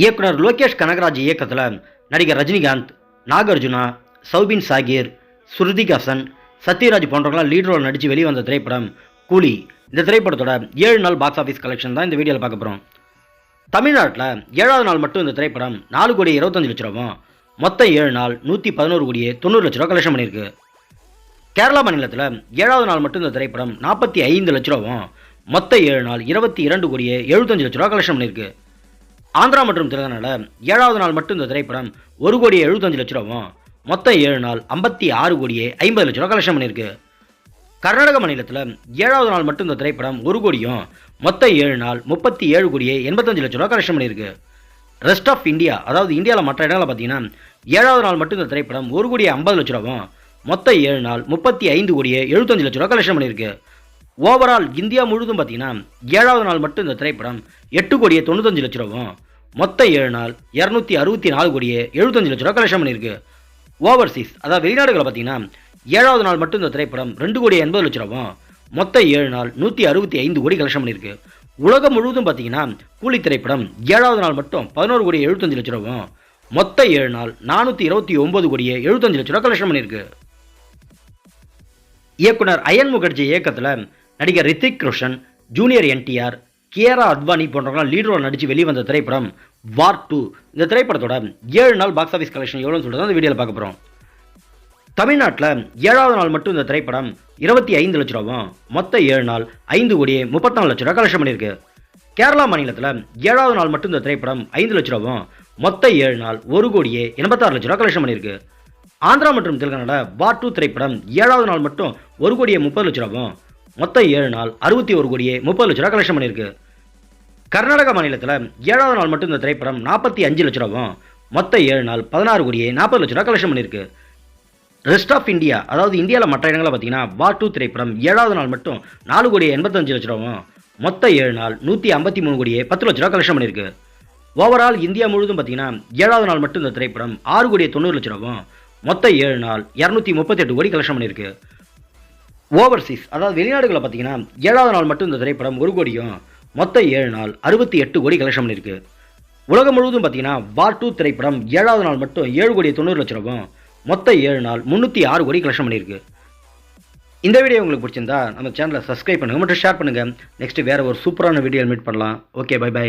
இயக்குனர் லோகேஷ் கனகராஜ் இயக்கத்தில் நடிகர் ரஜினிகாந்த் நாகார்ஜுனா சௌபின் சாகீர் ஸ்ருதிகாசன் சத்யராஜ் போன்றவங்களாம் லீட் ரோல் நடித்து வெளிவந்த திரைப்படம் கூலி. இந்த திரைப்படத்தோட ஏழு நாள் பாக்ஸ் ஆஃபீஸ் கலெக்ஷன் தான் இந்த வீடியோவில் பார்க்க போகிறோம் தமிழ்நாட்டில் ஏழாவது நாள் மட்டும் இந்த திரைப்படம் நாலு கோடி இருபத்தஞ்சு லட்ச ரூபாவும் மொத்தம் ஏழு நாள் நூற்றி பதினோரு கோடியே தொண்ணூறு லட்ச ரூபா கலெக்ஷன் பண்ணியிருக்கு. கேரளா மாநிலத்தில் ஏழாவது நாள் மட்டும் இந்த திரைப்படம் நாற்பத்தி ஐந்து லட்ச ரூபாவும் மொத்த ஏழு நாள் இருபத்தி இரண்டு கோடியே எழுபத்தஞ்சு லட்ச ரூபா கலெக்ஷன் பண்ணியிருக்கு. ஆந்திரா மற்றும் தெலுங்கானாவில் ஏழாவது நாள் மட்டும் இந்த திரைப்படம் ஒரு கோடியே எழுபத்தஞ்சு லட்ச ரூபாவும் மொத்தம் ஏழு நாள் ஐம்பத்தி ஆறு கோடியே ஐம்பது லட்ச ரூபா கலெக்ஷன் பண்ணியிருக்கு. கர்நாடக மாநிலத்தில் ஏழாவது நாள் மட்டும் இந்த திரைப்படம் ஒரு கோடியும் மொத்தம் ஏழு நாள் முப்பத்தி ஏழு கோடியே எண்பத்தஞ்சு லட்ச ரூபா கலெக்ஷன் பண்ணியிருக்கு. ரெஸ்ட் ஆஃப் இந்தியா அதாவது இந்தியாவில் மற்ற இடங்களில் பார்த்தீங்கன்னா ஏழாவது நாள் மட்டும் இந்த திரைப்படம் ஒரு கோடியே ஐம்பது லட்ச ரூபாவும் மொத்தம் ஏழு நாள் முப்பத்தி ஐந்து கோடியே எழுபத்தஞ்சு லட்ச ரூபா கலெக்ஷன் பண்ணியிருக்கு. ஓவரால் இந்தியா முழுதும் பார்த்தீங்கன்னா ஏழாவது நாள் மட்டும் இந்த திரைப்படம் எட்டு கோடியே தொண்ணூத்தஞ்சு லட்ச ரூபாவும் மொத்த ஏழு நாள் இரநூத்தி அறுபத்தி நாலு கோடியே எழுபத்தஞ்சு லட்ச ரூபா கலெக்ஷன் பண்ணியிருக்கு. ஓவர்சீஸ் அதாவது வெளிநாடுகளை பார்த்தீங்கன்னா ஏழாவது நாள் மட்டும் இந்த திரைப்படம் ரெண்டு கோடி எண்பது லட்ச ரூபாவும் மொத்த ஏழு நாள் நூற்றி அறுபத்தி ஐந்து கோடி கலெக்ஷன் பண்ணியிருக்கு. உலகம் முழுவதும் பார்த்தீங்கன்னா கூலி திரைப்படம் ஏழாவது நாள் மட்டும் பதினோரு கோடி எழுபத்தஞ்சு லட்ச ரூபாவும் மொத்த ஏழு நாள் நானூற்றி இருபத்தி ஒம்பது கோடியே எழுபத்தஞ்சு லட்ச ரூபா கலெக்ஷன் பண்ணியிருக்கு. இயக்குனர் அயன் முகர்ஜி இயக்கத்தில் நடிகர் ரித்திக் ரோஷன் ஜூனியர் என்டிஆர் கியரா அத்வானி போன்றவங்களாம் லீட் ரோல் நடித்து வெளிவந்த திரைப்படம் வார் டூ இந்த திரைப்படத்தோட ஏழு நாள் பாக்ஸ் ஆஃபீஸ் கலெக்ஷன் எவ்வளோன்னு சொல்லிட்டு அந்த வீடியோவில் பார்க்க போகிறோம் தமிழ்நாட்டில் ஏழாவது நாள் மட்டும் இந்த திரைப்படம் இருபத்தி ஐந்து லட்ச ரூபாவும் மொத்த ஏழு நாள் ஐந்து கோடியே முப்பத்தாலு லட்ச ரூபா கலெக்ஷன் பண்ணியிருக்கு. கேரளா மாநிலத்தில் ஏழாவது நாள் மட்டும் இந்த திரைப்படம் ஐந்து லட்ச ரூபாவும் மொத்த ஏழு நாள் ஒரு கோடியே எண்பத்தாறு லட்ச ரூபா கலெக்ஷன் பண்ணியிருக்கு. ஆந்திரா மற்றும் தெலுங்கானாவில் வார் டூ திரைப்படம் ஏழாவது நாள் மட்டும் ஒரு கோடியே முப்பது லட்ச ரூபாவும் மொத்தம் ஏழு நாள் அறுபத்தி ஒரு கோடியே முப்பது லட்ச ரூபா கலெக்ஷன் பண்ணியிருக்கு. கர்நாடகா மாநிலத்தில் ஏழாவது நாள் மட்டும் இந்த திரைப்படம் நாற்பத்தி அஞ்சு லட்ச ரூபாவும் மொத்த ஏழு நாள் பதினாறு கோடியே நாற்பது லட்ச ரூபா கலெக்ஷன் பண்ணியிருக்கு. ரெஸ்ட் ஆஃப் இந்தியா அதாவது இந்தியாவில் மற்ற இடங்களில் பார்த்தீங்கன்னா வார் டூ திரைப்படம் ஏழாவது நாள் மட்டும் நாலு கோடியே எண்பத்தஞ்சு லட்ச ரூபாவும் மொத்த ஏழு நாள் நூற்றி ஐம்பத்தி மூணு கோடியே பத்து லட்ச ரூபா கலெக்ஷன் பண்ணியிருக்கு. ஓவரால் இந்தியா முழுவதும் பார்த்தீங்கன்னா ஏழாவது நாள் மட்டும் இந்த திரைப்படம் ஆறு கோடியே தொண்ணூறு லட்ச ரூபாவும் மொத்த ஏழு நாள் இரநூத்தி முப்பத்தெட்டு கோடி கலெக்ஷன் பண்ணியிருக்கு. ஓவர்சீஸ் அதாவது வெளிநாடுகளில் பார்த்தீங்கன்னா ஏழாவது நாள் மட்டும் இந்த திரைப்படம் ஒரு கோடியும் மொத்த ஏழு நாள் அறுபத்தி எட்டு கோடி கலெக்ஷன் பண்ணியிருக்கு உலகம் முழுவதும் பார்த்தீங்கன்னா வார் டூ திரைப்படம் ஏழாவது நாள் மட்டும் ஏழு கோடி தொண்ணூறு லட்சம் ரூபாய் மொத்த ஏழு நாள் முந்நூற்றி ஆறு கோடி கலெக்ஷன் பண்ணியிருக்கு இந்த வீடியோ உங்களுக்கு பிடிச்சிருந்தா நம்ம சேனலை சப்ஸ்கிரைப் பண்ணுங்கள் மற்றும் ஷேர் பண்ணுங்கள் நெக்ஸ்ட் வேறு ஒரு சூப்பரான வீடியோ மீட் பண்ணலாம். Okay bye bye